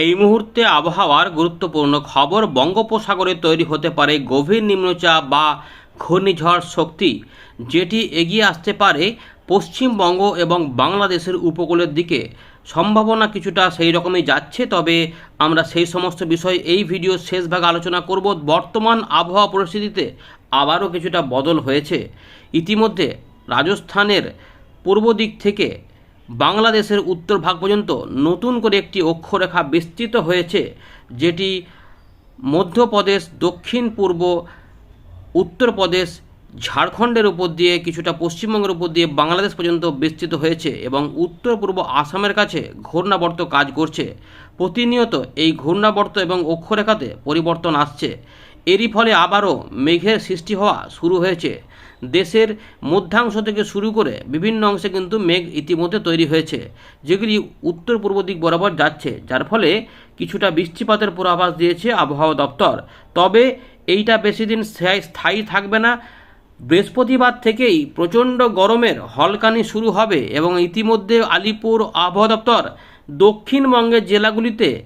এই মুহূর্তে আবহাওয়ার গুরুত্বপূর্ণ খবর বঙ্গোপসাগরে তৈরি হতে পারে গভীর নিম্নচাপ বা ঘূর্ণিঝড় শক্তি, যেটি এগিয়ে আসতে পারে পশ্চিমবঙ্গ এবং বাংলাদেশের উপকূলের দিকে। সম্ভাবনা কিছুটা সেই রকমই যাচ্ছে, তবে আমরা সেই সমস্ত বিষয় এই ভিডিও শেষ ভাগে আলোচনা করব। বর্তমান আবহাওয়া পরিস্থিতিতে আবারও কিছুটা বদল হয়েছে। ইতিমধ্যে রাজস্থানের পূর্ব দিক থেকে বাংলাদেশের উত্তর ভাগ পর্যন্ত নতুন করে একটি অক্ষরেখা বিস্তৃত হয়েছে, যেটি মধ্যপ্রদেশ, দক্ষিণ পূর্ব উত্তরপ্রদেশ ঝাড়খণ্ডের উপর দিয়ে কিছুটা পশ্চিমবঙ্গের উপর দিয়ে বাংলাদেশ পর্যন্ত বিস্তৃত হয়েছে এবং উত্তর পূর্ব আসামের কাছে ঘূর্ণাবর্ত কাজ করছে। প্রতিনিয়ত এই ঘূর্ণাবর্ত এবং অক্ষরেখাতে পরিবর্তন আসছে। এরই ফলে আবারও মেঘের সৃষ্টি হওয়া শুরু হয়েছে। দেশের মধ্যাংশ থেকে শুরু করে বিভিন্ন অংশে কিন্তু মেঘ ইতিমধ্যে তৈরি হয়েছে। যেগুলি উত্তর পূর্ব দিক বরাবর যাচ্ছে, যার ফলে কিছুটা বৃষ্টিপাতের পূর্বাভাস দিয়েছে আবহাওয়া দপ্তর। তবে এইটা বেশি দিন স্থায়ী- থাকবে না। বৃহস্পতিবার থেকেই প্রচণ্ড গরমের হলকানি শুরু হবে এবং ইতিমধ্যে আলিপুর আবহাওয়া দপ্তর দক্ষিণবঙ্গের জেলাগুলিতে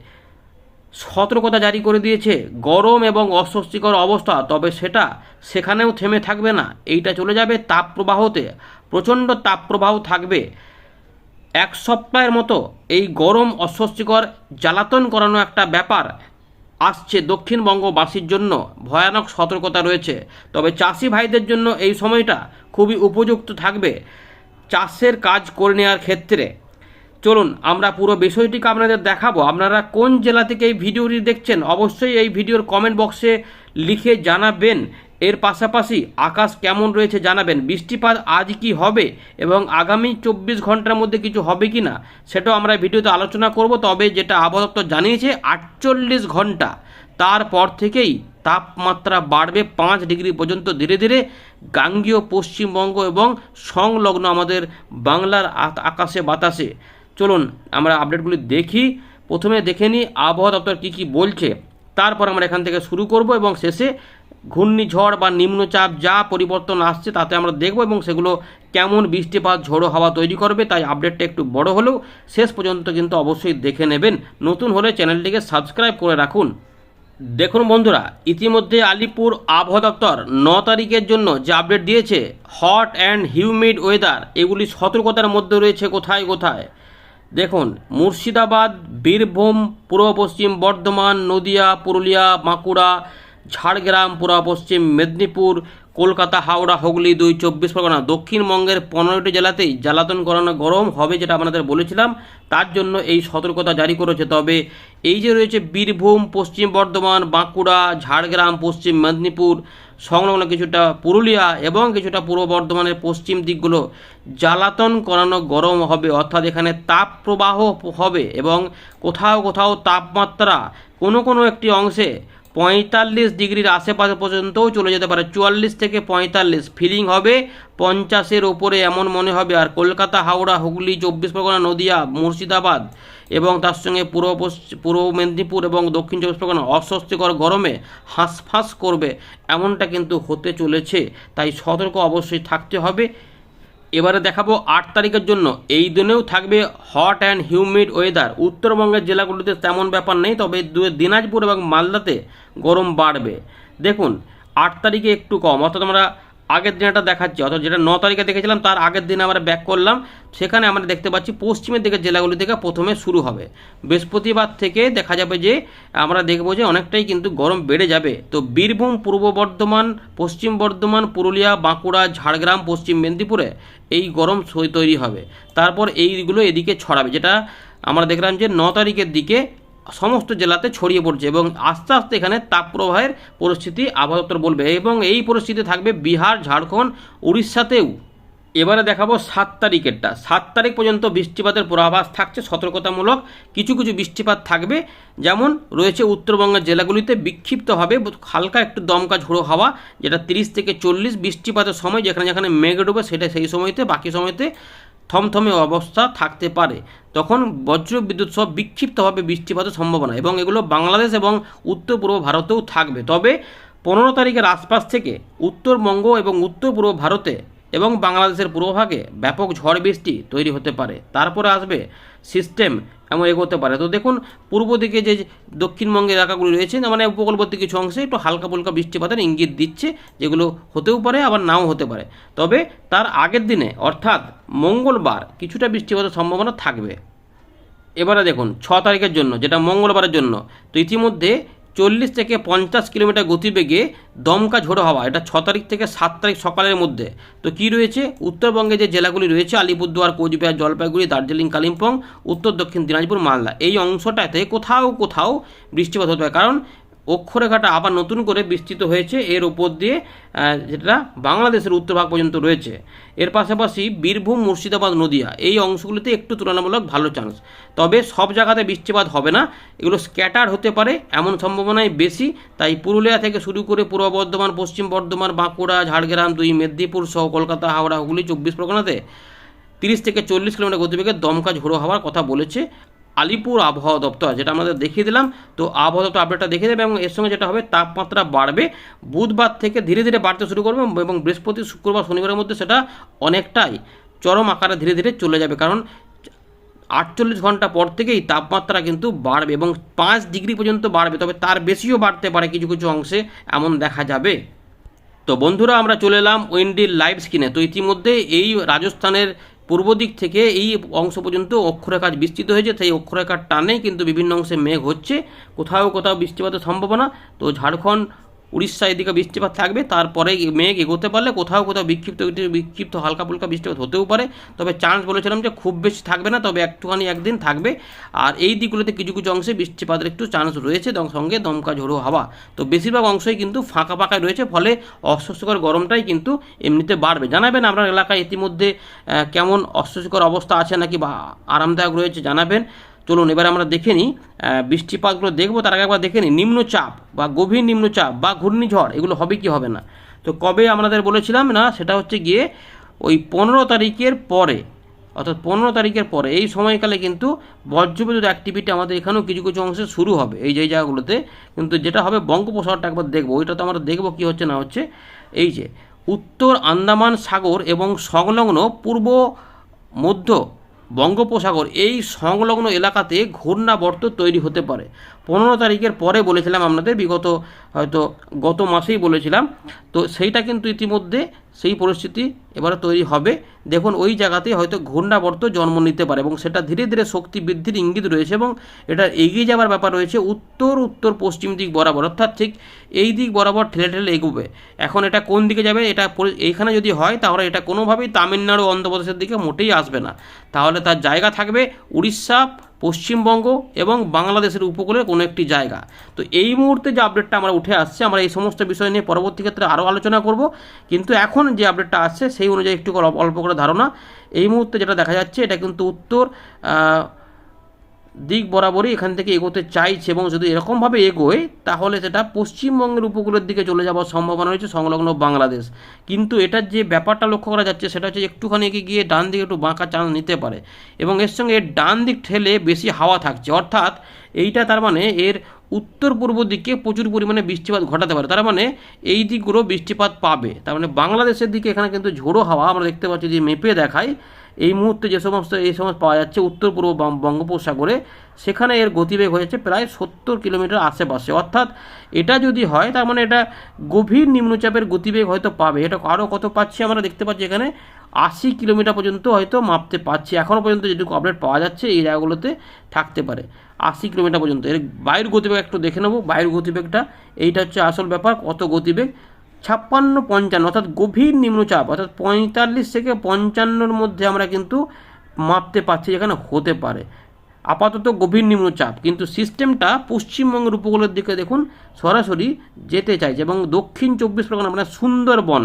সতর্কতা জারি করে দিয়েছে। গরম এবং অস্বস্তিকর অবস্থা, তবে সেটা সেখানেও থেমে থাকবে না। এইটা চলে যাবে তাপপ্রবাহতে। প্রচণ্ড তাপপ্রবাহ থাকবে। এক সপ্তাহের মতো এই গরম, অস্বস্তিকর, জ্বালাতন করানো একটা ব্যাপার আসছে দক্ষিণবঙ্গবাসীর জন্য। ভয়ানক সতর্কতা রয়েছে। তবে চাষি ভাইদের জন্য এই সময়টা খুবই উপযুক্ত থাকবে। চাষের কাজ করে নেওয়ার ক্ষেত্রে চলুন, আমরা পুরো বিষয়টিকে আপনাদের দেখাবো। আপনারা কোন জেলা থেকে এই ভিডিওটি দেখছেন, অবশ্যই এই ভিডিওর কমেন্ট বক্সে লিখে জানাবেন। এর পাশাপাশি আকাশ কেমন রয়েছে জানাবেন। বৃষ্টিপাত আজ কি হবে এবং আগামী চব্বিশ ঘণ্টার মধ্যে কিছু হবে কি না সেটাও আমরা ভিডিওতে আলোচনা করব। তবে যেটা আবহাওয়া দপ্তর জানিয়েছে, আটচল্লিশ ঘণ্টা। তারপর থেকেই তাপমাত্রা বাড়বে পাঁচ ডিগ্রি পর্যন্ত ধীরে ধীরে। গাঙ্গীয় পশ্চিমবঙ্গ এবং সংলগ্ন আমাদের বাংলার আকাশে বাতাসে। চলুন আমরা আপডেটগুলি দেখি। প্রথমে দেখে নিই, আবহাওয়া দপ্তর কী কী বলছে। তারপর আমরা এখান থেকে শুরু করব এবং শেষে ঘূর্ণিঝড় বা নিম্নচাপ যা পরিবর্তন আসছে তাতে আমরা দেখব এবং সেগুলো কেমন বৃষ্টিপাত, ঝোড়ো হাওয়া তৈরি করবে, তাই আপডেটটা একটু বড় হলেও শেষ পর্যন্ত কিন্তু অবশ্যই দেখে নেবেন। নতুন হলে চ্যানেলটিকে সাবস্ক্রাইব করে রাখুন। দেখুন বন্ধুরা, ইতিমধ্যে আলিপুর আবহাওয়া দপ্তর ন তারিখের জন্য যে আপডেট দিয়েছে হট অ্যান্ড হিউমিড ওয়েদার এগুলি সতর্কতার মধ্যে রয়েছে কোথায় কোথায়? দেখুন মুর্শিদাবাদ বীরভূম পূর্ব পশ্চিম বর্ধমান নদিয়া পুরুলিয়া বাঁকুড়া ঝাড়গ্রাম পূর্ব পশ্চিম মেদিনীপুর কলকাতা, হাওড়া, হুগলি দুই চব্বিশ পরগনা। দক্ষিণবঙ্গের পনেরোটি জেলাতেই জ্বালাতন করানো গরম হবে যেটা আপনাদের বলেছিলাম। তার জন্য এই সতর্কতা জারি করেছে। তবে এই যে রয়েছে বীরভূম, পশ্চিম বর্ধমান, বাঁকুড়া, ঝাড়গ্রাম, পশ্চিম মেদিনীপুর, সংলগ্ন কিছুটা পুরুলিয়া এবং কিছুটা পূর্ব বর্ধমানের পশ্চিম দিকগুলো জ্বালাতন করানো গরম হবে। অর্থাৎ এখানে তাপ প্রবাহ হবে এবং কোথাও কোথাও তাপমাত্রা কোনো কোনো একটি অংশে পঁয়তাল্লিশ ডিগ্রির আশেপাশে পর্যন্তও চলে যেতে পারে। চুয়াল্লিশ থেকে পঁয়তাল্লিশ ফিলিং হবে পঞ্চাশের ওপরে এমন মনে হবে। আর কলকাতা, হাওড়া, হুগলি, চব্বিশ পরগনা, নদিয়া, মুর্শিদাবাদ এবং তার সঙ্গে পূর্ব পশ্চিম পূর্ব মেদিনীপুর এবং দক্ষিণ চব্বিশ পরগনা অস্বস্তিকর গরমে হাঁসফাঁস করবে। এমনটা কিন্তু হতে চলেছে। তাই সতর্ক অবশ্যই থাকতে হবে। এবারে দেখাবো আট তারিখের জন্য। এই দিনেও থাকবে হট অ্যান্ড হিউমিড ওয়েদার উত্তরবঙ্গের জেলাগুলিতে তেমন ব্যাপার নেই, তবে দিনাজপুর এবং মালদাতে গরম বাড়বে। দেখুন, আট তারিখে একটু কম, অর্থাৎ আমরা আগের দিনটা দেখাচ্ছি, অর্থাৎ যেটা ন তারিখে দেখেছিলাম, তার আগের দিনে আমরা ব্যাক করলাম। সেখানে আমরা দেখতে পাচ্ছি পশ্চিমের দিকের জেলাগুলি থেকে প্রথমে শুরু হবে। বৃহস্পতিবার থেকে দেখা যাবে যে, আমরা দেখব যে অনেকটাই কিন্তু গরম বেড়ে যাবে। তো বীরভূম, পূর্ব বর্ধমান, পশ্চিম বর্ধমান, পুরুলিয়া, বাঁকুড়া, ঝাড়গ্রাম, পশ্চিম মেদিনীপুরে এই গরম তৈরি হবে। তারপর এইগুলো এদিকে ছড়াবে, যেটা আমরা দেখলাম যে ন তারিখের দিকে সমস্ত জেলাতে ছড়িয়ে পড়ছে এবং আস্তে আস্তে এখানে তাপপ্রবাহের পরিস্থিতি আবহাওয়া বলবে এবং এই পরিস্থিতি থাকবে বিহার, ঝাড়খণ্ড, উড়িষ্যাতেও। এবারে দেখাবো সাত তারিখেরটা। সাত তারিখ পর্যন্ত বৃষ্টিপাতের পূর্বাভাস থাকছে, সতর্কতামূলক কিছু কিছু বৃষ্টিপাত থাকবে। যেমন রয়েছে উত্তরবঙ্গের জেলাগুলিতে বিক্ষিপ্তভাবে হালকা একটু দমকা ঝোড়ো হাওয়া, যেটা তিরিশ থেকে চল্লিশ বৃষ্টিপাতের সময় যেখানে যেখানে মেঘ ডুবে সেটা সেই সময়তে, বাকি সময়তে থমথমে অবস্থা থাকতে পারে। তখন বজ্র বিদ্যুৎ সহ বিক্ষিপ্তভাবে বৃষ্টিপাতের সম্ভাবনা এবং এগুলো বাংলাদেশ এবং উত্তর পূর্ব ভারতেও থাকবে। তবে পনেরো তারিখের আশপাশ থেকে উত্তরবঙ্গ এবং উত্তর পূর্ব ভারতে এবং বাংলাদেশের পূর্বভাগে ব্যাপক ঝড় বৃষ্টি তৈরি হতে পারে। তারপরে আসবে সিস্টেম এমন এগোতে পারে। তো দেখুন, পূর্ব দিকে যে দক্ষিণবঙ্গের এলাকাগুলি রয়েছে মানে উপকূলবর্তী কিছু অংশে একটু হালকা ফুলকা বৃষ্টিপাতের ইঙ্গিত দিচ্ছে, যেগুলো হতেও পারে, আবার নাও হতে পারে। তবে তার আগের দিনে, অর্থাৎ মঙ্গলবার, কিছুটা বৃষ্টিপাতের সম্ভাবনা থাকবে। এবারে দেখুন, ছ তারিখের জন্য, যেটা মঙ্গলবারের জন্য, তো ইতিমধ্যে চল্লিশ থেকে পঞ্চাশ কিলোমিটার গতিবেগে দমকা ঝোড়ো হওয়া, এটা ছ তারিখ থেকে সাত তারিখ সকালের মধ্যে। তো কি রয়েছে? উত্তরবঙ্গে যে জেলাগুলি রয়েছে, আলিপুরদুয়ার, কোচবিহার, জলপাইগুড়ি, দার্জিলিং, কালিম্পং, উত্তর দক্ষিণ দিনাজপুর, মালদা। এই অংশটাতে কোথাও কোথাও বৃষ্টিপাত হতে পারে। কারণ অক্ষরেখাটা আবার নতুন করে বিস্তৃত হয়েছে। এর উপর দিয়ে যেটা বাংলাদেশের উত্তরভাগ পর্যন্ত রয়েছে। এর পাশাপাশি বীরভূম, মুর্শিদাবাদ, নদিয়া এই অংশগুলিতে একটু তুলনামূলক ভালো চান্স তবে সব জায়গাতে বৃষ্টিপাত হবে না। এগুলো স্ক্যাটার হতে পারে, এমন সম্ভাবনাই বেশি। তাই পুরুলিয়া থেকে শুরু করে পূর্ব বর্ধমান, পশ্চিম বর্ধমান, বাঁকুড়া, ঝাড়গ্রাম, দুই মেদিনীপুর সহ কলকাতা, হাওড়া, হুগলি, চব্বিশ পরগনাতে তিরিশ থেকে চল্লিশ কিলোমিটার গতিবেগে দমকা ঝোড়ো হওয়ার কথা বলেছে। আলিপুর আবহাওয়া দপ্তর, যেটা আমাদের দেখিয়ে দিলাম। তো আবহাওয়া দপ্তর আপডেটটা দেখিয়ে দেবে এবং এর সঙ্গে যেটা হবে, তাপমাত্রা বাড়বে। বুধবার থেকে ধীরে ধীরে বাড়তে শুরু করবে এবং বৃহস্পতি, শুক্রবার, শনিবারের মধ্যে সেটা অনেকটাই চরম আকারে ধীরে ধীরে চলে যাবে। কারণ আটচল্লিশ ঘণ্টা পর থেকেই তাপমাত্রা কিন্তু বাড়বে এবং পাঁচ ডিগ্রি পর্যন্ত বাড়বে, তবে তার বেশিও বাড়তে পারে কিছু কিছু অংশে, এমন দেখা যাবে। তো বন্ধুরা, আমরা চলে এলাম উইন্ডির লাইভ স্ক্রিনে তো ইতিমধ্যে এই রাজস্থানের পূর্ব দিক থেকে এই অংশ পর্যন্ত অক্ষরেখা বিস্তৃত হয়েছে সেই অক্ষরেখার টানে কিন্তু বিভিন্ন অংশে মেঘ হচ্ছে। কোথাও কোথাও বৃষ্টিপাতের সম্ভাবনা। তো ঝাড়খণ্ড উড়িষ্যা এদিকে বৃষ্টিপাত থাকবে, তারপরে মেঘ এগোতে পারলে কোথাও কোথাও বিক্ষিপ্ত বিক্ষিপ্ত হালকা ফুলকা বৃষ্টিপাত হতেও পারে। তবে চান্স বলেছিলাম যে খুব বেশি থাকবে না, তবে একটুখানি একদিন থাকবে। আর এই দিকগুলোতে কিছু কিছু অংশে বৃষ্টিপাতের একটু চান্স রয়েছে সঙ্গে দমকা ঝোড়ো হাওয়া। তো বেশিরভাগ অংশই কিন্তু ফাঁকা ফাঁকা রয়েছে, ফলে অস্বস্তিকর গরমটাই কিন্তু এমনিতে বাড়বে। জানাবেন আপনার এলাকায় ইতিমধ্যে কেমন অস্বস্তিকর অবস্থা আছে নাকি বা আরামদায়ক রয়েছে জানাবেন। চলুন, এবার আমরা দেখে নিই বৃষ্টিপাতগুলো দেখব, তার আগে একবার দেখে নিই, নিম্নচাপ বা গভীর নিম্নচাপ বা ঘূর্ণিঝড়, এগুলো হবে কি হবে না? তো কবে আমাদের বলেছিলাম না, সেটা হচ্ছে গিয়ে ওই পনেরো তারিখের পরে, অর্থাৎ পনেরো তারিখের পরে, এই সময়কালে কিন্তু বজ্রবিদ্যুৎ অ্যাক্টিভিটি আমাদের এখানেও কিছু কিছু অংশে শুরু হবে, এই যে জায়গাগুলোতে। কিন্তু যেটা হবে বঙ্গোপসাগরটা একবার দেখব, ওইটা তো আমরা দেখব কী হচ্ছে না হচ্ছে। এই যে, উত্তর আন্দামান সাগর এবং সংলগ্ন পূর্ব, মধ্য বঙ্গোপসাগর এই সংলগ্ন এলাকাতে ঘূর্ণাবর্ত তৈরি হতে পারে। পনেরো তারিখের পরে বলেছিলাম আপনাদের, বিগত হয়তো গত মাসেই বলেছিলাম। তো সেইটা কিন্তু ইতিমধ্যে সেই পরিস্থিতি এবারে তৈরি হবে। দেখুন, ওই জায়গাতেই হয়তো ঘূর্ণাবর্ত জন্ম নিতে পারে এবং সেটা ধীরে ধীরে শক্তি বৃদ্ধির ইঙ্গিত রয়েছে এবং এটা এগিয়ে যাওয়ার ব্যাপার রয়েছে উত্তর উত্তর, পশ্চিম দিক বরাবর। অর্থাৎ ঠিক এই দিক বরাবর ঠেলে ঠেলে এগোবে। এখন এটা কোন দিকে যাবে, এটা এইখানে যদি হয় তাহলে এটা কোনোভাবেই তামিলনাড়ু অন্ধ্রপ্রদেশের দিকে মোটেই আসবে না। তাহলে তার জায়গা থাকবে উড়িষ্যা পশ্চিমবঙ্গ এবং বাংলাদেশের উপকূলের কোনো একটি জায়গা। তো এই মুহূর্তে যে আপডেটটা আমরা উঠে আসছে, আমরা এই সমস্ত বিষয় নিয়ে পরবর্তী ক্ষেত্রে আরও আলোচনা করব। কিন্তু এখন যে আপডেটটা আসছে, সেই অনুযায়ী একটু অল্প- করে ধারণা। এই মুহূর্তে যেটা দেখা যাচ্ছে, এটা কিন্তু উত্তর দিক বরাবরই এখান থেকে এগোতে চাইছে এবং যদি এরকমভাবে এগোয়, তাহলে সেটা পশ্চিমবঙ্গের উপকূলের দিকে চলে যাওয়ার সম্ভাবনা রয়েছে সংলগ্ন বাংলাদেশ। কিন্তু এটার যে ব্যাপারটা লক্ষ্য করা যাচ্ছে, সেটা হচ্ছে একটুখানি এগিয়ে গিয়ে ডান দিকে একটু বাঁকা চান্স নিতে পারে এবং এর সঙ্গে ডান দিক ঠেলে বেশি হাওয়া থাকছে। অর্থাৎ এইটা তার মানে এর উত্তর পূর্ব দিকে প্রচুর পরিমাণে বৃষ্টিপাত ঘটাতে পারে। তার মানে এই দিকগুলো বৃষ্টিপাত পাবে। তার মানে বাংলাদেশের দিকে এখানে কিন্তু ঝোড়ো হাওয়া আমরা দেখতে পাচ্ছি যে মেপে দেখায়। এই মুহূর্তে যে সমস্ত, এই সমস্ত পাওয়া যাচ্ছে উত্তর পূর্ব বঙ্গোপসাগরে, সেখানে এর গতিবেগ হয়েছে প্রায় সত্তর কিলোমিটার আশেপাশে। অর্থাৎ এটা যদি হয়, তার মানে এটা গভীর নিম্নচাপের গতিবেগ হয়তো পাবে। এটা আরও কত পাচ্ছি আমরা দেখতে পাচ্ছি এখানে? আশি কিলোমিটার পর্যন্ত হয়তো মাপতে পারছি এখনও পর্যন্ত যেটুকু আপডেট পাওয়া যাচ্ছে, এই জায়গাগুলোতে থাকতে পারে। আশি কিলোমিটার পর্যন্ত। এর বায়ুর গতিবেগ একটু দেখে নেব। বায়ুর গতিবেগটা, এইটা হচ্ছে আসল ব্যাপার। কত গতিবেগ? ছাপ্পান্ন পঞ্চান্ন, অর্থাৎ গভীর নিম্নচাপ, অর্থাৎ পঁয়তাল্লিশ থেকে পঞ্চান্নর মধ্যে আমরা কিন্তু মাপতে পারছি যেখানে হতে পারে। আপাতত গভীর নিম্নচাপ, কিন্তু সিস্টেমটা পশ্চিমবঙ্গের উপকূলের দিকে দেখুন, সরাসরি যেতে চাইছে এবং দক্ষিণ চব্বিশ পরগনা মানে সুন্দরবন,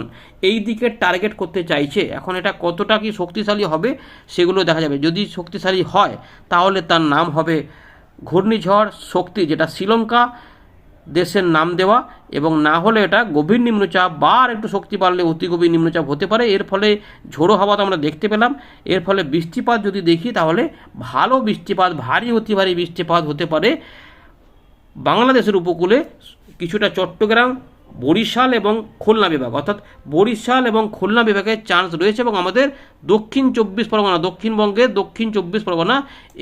এই দিকে টার্গেট করতে চাইছে। এখন এটা কতটা কি শক্তিশালী হবে, সেগুলো দেখা যাবে। যদি শক্তিশালী হয়, তাহলে তার নাম হবে ঘূর্ণিঝড় শক্তি, যেটা শ্রীলঙ্কা দেশের নাম দেওয়া এবং না হলে এটা গভীর নিম্নচাপ বা আর একটু শক্তি বাড়লে অতি গভীর নিম্নচাপ হতে পারে। এর ফলে ঝোড়ো হাওয়া তো আমরা দেখতে পেলাম। এর ফলে বৃষ্টিপাত যদি দেখি তাহলে ভালো বৃষ্টিপাত, ভারী, অতি ভারী বৃষ্টিপাত হতে পারে। বাংলাদেশের উপকূলে কিছুটা চট্টগ্রাম বরিশাল এবং খুলনা বিভাগ। অর্থাৎ বরিশাল এবং খুলনা বিভাগে চান্স রয়েছে এবং আমাদের দক্ষিণ চব্বিশ পরগনা, দক্ষিণবঙ্গের দক্ষিণ চব্বিশ পরগনা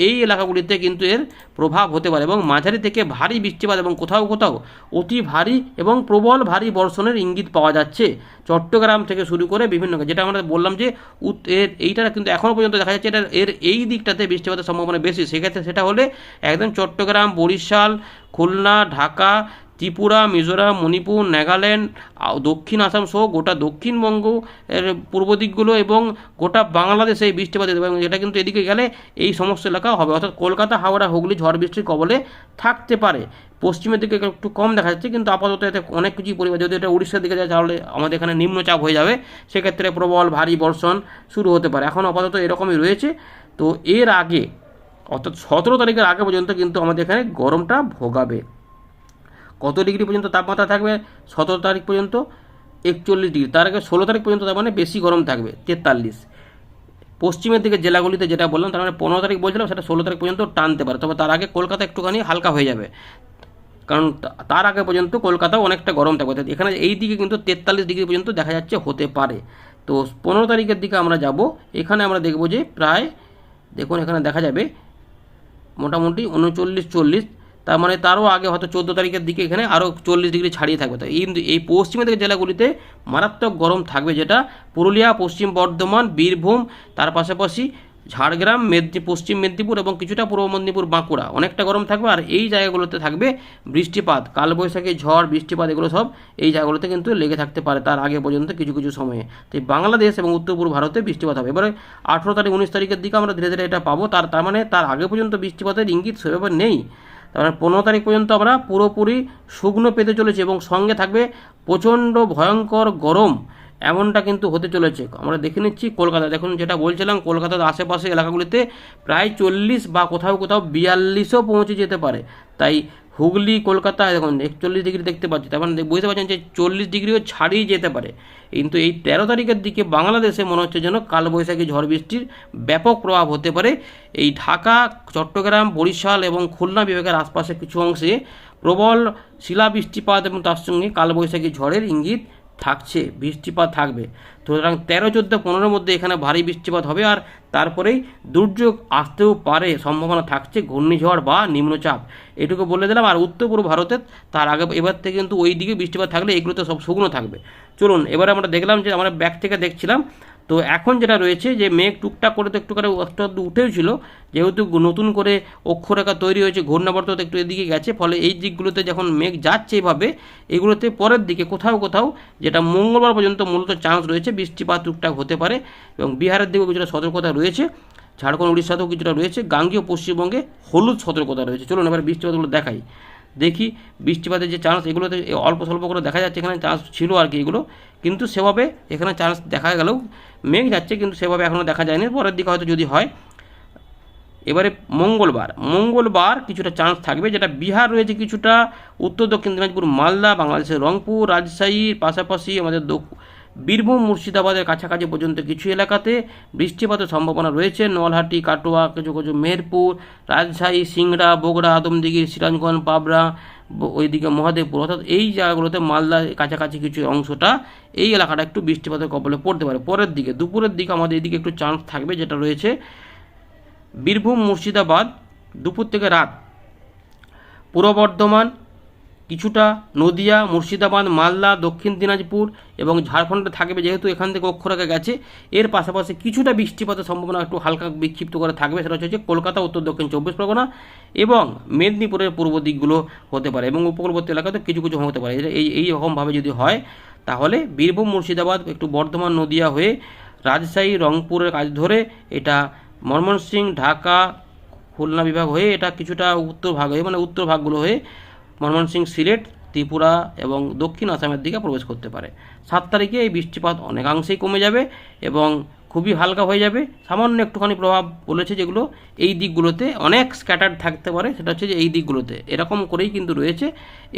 এই এলাকাগুলিতে কিন্তু এর প্রভাব হতে পারে এবং মাঝারি থেকে ভারী বৃষ্টিপাত এবং কোথাও কোথাও অতি ভারী এবং প্রবল ভারী বর্ষণের ইঙ্গিত পাওয়া যাচ্ছে। চট্টগ্রাম থেকে শুরু করে বিভিন্ন যেটা আমরা বললাম যে এর এইটা কিন্তু এখনও পর্যন্ত দেখা যাচ্ছে এটা এর এই দিকটাতে বৃষ্টিপাতের সম্ভাবনা বেশি। সেক্ষেত্রে সেটা হলে একদম চট্টগ্রাম, বরিশাল, খুলনা, ঢাকা ত্রিপুরা, মিজোরাম, মণিপুর, নাগাল্যান্ড দক্ষিণ আসাম সহ গোটা দক্ষিণবঙ্গ এর পূর্ব দিকগুলো এবং গোটা বাংলাদেশে এই বৃষ্টিপাত হতে পারে এবং যেটা কিন্তু এদিকে গেলে এই সমস্ত এলাকা হবে। অর্থাৎ কলকাতা, হাওড়া, হুগলি, ঝড় বৃষ্টির কবলে থাকতে পারে। পশ্চিমের দিকে একটু কম দেখা যাচ্ছে কিন্তু আপাতত এতে অনেক কিছুই পরিমাণ যদি এটা উড়িষ্যার দিকে যায় তাহলে আমাদের এখানে নিম্নচাপ হয়ে যাবে। সেক্ষেত্রে প্রবল ভারী বর্ষণ শুরু হতে পারে। এখন আপাতত এরকমই রয়েছে। তো এর আগে, অর্থাৎ সতেরো তারিখের আগে পর্যন্ত কিন্তু আমাদের এখানে গরমটা ভোগাবে। কত ডিগ্রি পর্যন্ত তাপমাত্রা থাকবে? সতেরো তারিখ পর্যন্ত, একচল্লিশ ডিগ্রি। তার আগে ষোলো তারিখ পর্যন্ত তার মানে বেশি গরম থাকবে, তেতাল্লিশ। পশ্চিমের দিকে জেলাগুলিতে যেটা বললাম, তার মানে পনেরো তারিখ বলছিলাম, সেটা ষোলো তারিখ পর্যন্ত টানতে পারে। তবে তার আগে কলকাতা একটুখানি হালকা হয়ে যাবে। কারণ তার আগে পর্যন্ত কলকাতাও অনেকটা গরম থাকবে। এখানে এই দিকে কিন্তু তেতাল্লিশ ডিগ্রি পর্যন্ত দেখা যাচ্ছে হতে পারে। তো পনেরো তারিখের দিকে আমরা যাব। এখানে আমরা দেখব যে প্রায়, দেখুন এখানে দেখা যাবে, মোটামুটি উনচল্লিশ চল্লিশ তার মানে তারও আগে হয়তো চোদ্দ তারিখের দিকে এখানে আরও চল্লিশ ডিগ্রি ছাড়িয়ে থাকবে। তো এই পশ্চিমের দিকে জেলাগুলিতে মারাত্মক গরম থাকবে, যেটা পুরুলিয়া, পশ্চিম বর্ধমান, বীরভূম, তার পাশাপাশি ঝাড়গ্রাম, মেদিনী, পশ্চিম মেদিনীপুর এবং কিছুটা পূর্ব মেদিনীপুর, বাঁকুড়া। অনেকটা গরম থাকবে আর এই জায়গাগুলোতে থাকবে বৃষ্টিপাত। কালবৈশাখী, ঝড়, বৃষ্টিপাত এগুলো সব এই জায়গাগুলোতে কিন্তু লেগে থাকতে পারে তার আগে পর্যন্ত কিছু কিছু সময়ে। তো বাংলাদেশ এবং উত্তর পূর্ব ভারতে বৃষ্টিপাত হবে। এবারে আঠেরো তারিখ, উনিশ তারিখের দিকে আমরা ধীরে ধীরে এটা পাবো। তার তার মানে তার আগে পর্যন্ত বৃষ্টিপাতের ইঙ্গিত সেভাবে নেই। তার মানে পনেরো তারিখ পর্যন্ত আমরা পুরোপুরি শুকনো পেতে চলেছি এবং সঙ্গে থাকবে প্রচণ্ড ভয়ঙ্কর গরম এমনটা কিন্তু হতে চলেছে। আমরা দেখে নিচ্ছি কলকাতা। দেখুন যেটা বলছিলাম, কলকাতার আশেপাশে এলাকাগুলিতে প্রায় চল্লিশ বা কোথাও কোথাও বিয়াল্লিশও পৌঁছে যেতে পারে। তাই হুগলি, কলকাতা, দেখুন একচল্লিশ ডিগ্রি দেখতে পাচ্ছি। তার মানে বুঝতে পারছেন যে চল্লিশ ডিগ্রিও ছাড়িয়ে যেতে পারে। কিন্তু এই তেরো তারিখের দিকে বাংলাদেশে মনে হচ্ছে যেন কালবৈশাখী ঝড় বৃষ্টির ব্যাপক প্রভাব হতে পারে। এই ঢাকা, চট্টগ্রাম, বরিশাল এবং খুলনা বিভাগের আশপাশের কিছু অংশে প্রবল শিলাবৃষ্টিপাত এবং তার সঙ্গে কালবৈশাখী ঝড়ের ইঙ্গিত থাকছে, বৃষ্টিপাত থাকবে। সুতরাং তেরো, চোদ্দ, পনেরোর মধ্যে এখানে ভারী বৃষ্টিপাত হবে আর তারপরেই দুর্যোগ আসতেও পারে, সম্ভাবনা থাকছে ঘূর্ণিঝড় বা নিম্নচাপ। এটুকু বলে দিলাম। আর উত্তর পূর্ব ভারতে তার আগে এবার থেকে কিন্তু ওই দিকে বৃষ্টিপাত থাকলে এগুলো তো সব শুকনো থাকবে। চলুন, এবারে আমরা দেখলাম যে আমরা ব্যাক থেকে দেখছিলাম তো এখন যেটা রয়েছে যে মেঘ টুকটাক করে তো একটু করে একটু উঠেও ছিল, যেহেতু নতুন করে অক্ষরেখা তৈরি হয়েছে, ঘূর্ণাবর্ত একটু এদিকে গেছে, ফলে এই দিকগুলোতে যখন মেঘ যাচ্ছে এভাবে, এগুলোতে পরের দিকে কোথাও কোথাও যেটা মঙ্গলবার পর্যন্ত মূলত চান্স রয়েছে বৃষ্টিপাত টুকটাক হতে পারে এবং বিহারের দিকেও কিছুটা সতর্কতা রয়েছে, ঝাড়খণ্ড, উড়িষ্যাতেও কিছুটা রয়েছে, গাঙ্গীয় পশ্চিমবঙ্গে হলুদ সতর্কতা রয়েছে। চলুন এবার বৃষ্টিপাতগুলো দেখাই। দেখি বৃষ্টিপাতের যে চান্স এগুলোতে অল্প স্বল্প করে দেখা যাচ্ছে, এখানে চান্স ছিল আর কি এগুলো। কিন্তু সেভাবে এখানে চান্স দেখা গেলেও মেঘ যাচ্ছে, কিন্তু সেভাবে এখনও দেখা যায়নি। পরের দিকে হয়তো যদি হয়, এবারে মঙ্গলবার। মঙ্গলবার কিছুটা চান্স থাকবে, যেটা বিহার রয়েছে কিছুটা, উত্তর দক্ষিণ দিনাজপুর, মালদা, বাংলাদেশের রংপুর, রাজশাহীর পাশাপাশি আমাদের বীরভূম মুর্শিদাবাদের কাছাকাছি পর্যন্ত কিছু এলাকাতে বৃষ্টিপাতের সম্ভাবনা রয়েছে। নলহাটি, কাটোয়া কিছু কিছু মেহেরপুর রাজশাহী, সিংড়া, বগুড়া, আদমদিঘি, সিরাজগঞ্জ, পাবনা ওইদিকে মহাদেবপুর। অর্থাৎ এই জায়গাগুলোতে মালদার কাছাকাছি কিছু অংশটা এই এলাকাটা একটু বৃষ্টিপাতের কবলে পড়তে পারে। পরের দিকে, দুপুরের দিকে আমাদের এদিকে একটু চান্স থাকবে যেটা রয়েছে বীরভূম মুর্শিদাবাদ দুপুর থেকে রাত। পূর্ব বর্ধমান কিছুটা নদিয়া, মুর্শিদাবাদ, মালদা, দক্ষিণ দিনাজপুর এবং ঝাড়খণ্ডে থাকবে যেহেতু এখান থেকে অক্ষরেখা গেছে। এর পাশাপাশি কিছুটা বৃষ্টিপাতের সম্ভাবনা একটু হালকা বিক্ষিপ্ত করে থাকবে, সেটা হচ্ছে কলকাতা, উত্তর দক্ষিণ চব্বিশ পরগনা এবং মেদিনীপুরের পূর্ব দিকগুলো হতে পারে এবং উপকূলবর্তী এলাকাতে কিছু কিছু হতে পারে। এই এই রকমভাবে যদি হয়, তাহলে বীরভূম, মুর্শিদাবাদ, একটু বর্ধমান, নদিয়া হয়ে রাজশাহী, রংপুরের কাজ ধরে এটা ময়মনসিংহ, ঢাকা, খুলনা বিভাগ হয়ে এটা কিছুটা উত্তর ভাগ হয়ে মানে উত্তর ভাগগুলো হয়ে ময়মনসিংহ সিলেট, ত্রিপুরা এবং দক্ষিণ আসামের দিকে প্রবেশ করতে পারে। সাত তারিখে এই বৃষ্টিপাত অনেকাংশেই কমে যাবে এবং খুবই হালকা হয়ে যাবে। সামান্য একটুখানি প্রভাব বলেছে যেগুলো এই দিকগুলোতে অনেক স্ক্যাটার্ড থাকতে পারে। সেটা হচ্ছে যে এই দিকগুলোতে এরকম করেই কিন্তু রয়েছে।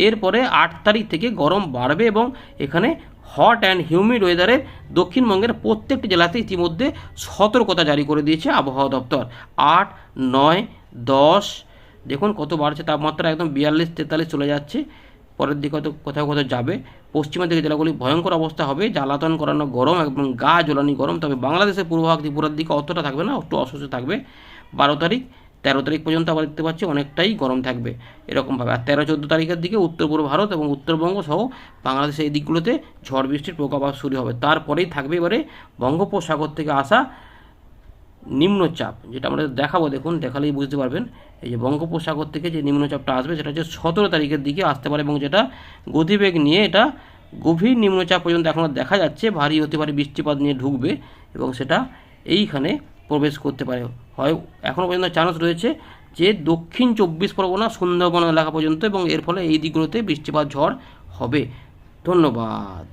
এরপরে আট তারিখ থেকে গরম বাড়বে এবং এখানে হট অ্যান্ড হিউমিড ওয়েদারে দক্ষিণবঙ্গের প্রত্যেকটি জেলাতে ইতিমধ্যে সতর্কতা জারি করে দিয়েছে আবহাওয়া দপ্তর। আট, নয়, দশ দেখুন কত বাড়ছে, তাপমাত্রা একদম বিয়াল্লিশ, তেতাল্লিশ চলে যাচ্ছে। পরের দিকে হয়তো কোথাও কোথাও যাবে। পশ্চিমের দিকে জেলাগুলি ভয়ঙ্কর অবস্থা হবে, জ্বালাতন করানো গরম এবং গা জ্বলানি গরম, তবে বাংলাদেশের পূর্বভাগ ত্রিপুরার দিকে অতটা থাকবে না, একটু অসুস্থ থাকবে। বারো তারিখ, তেরো তারিখ পর্যন্ত আবার দেখতে পাচ্ছি অনেকটাই গরম থাকবে এরকমভাবে। আর তেরো, চোদ্দ তারিখের দিকে উত্তর পূর্ব ভারত এবং উত্তরবঙ্গ সহ বাংলাদেশের এই দিকগুলোতে ঝড় বৃষ্টির প্রকোপ শুরু হবে। তারপরেই থাকবে এবারে বঙ্গোপসাগর থেকে আসা নিম্নচাপ, যেটা আমরা দেখাবো, দেখুন, দেখালেই বুঝতে পারবেন। এই যে বঙ্গোপসাগর থেকে যে নিম্নচাপটা আসবে, সেটা হচ্ছে সতেরো তারিখের দিকে আসতে পারে এবং যেটা গতিবেগ নিয়ে এটা গভীর নিম্নচাপ পর্যন্ত এখনও দেখা যাচ্ছে, ভারী হতে পারে বৃষ্টিপাত নিয়ে ঢুকবে এবং সেটা এইখানে প্রবেশ করতে পারে। হয় এখনও পর্যন্ত চান্স রয়েছে যে দক্ষিণ চব্বিশ পরগনা, সুন্দরবন এলাকা পর্যন্ত এবং এর ফলে এই দিকগুলোতে বৃষ্টিপাত ঝড় হবে। ধন্যবাদ।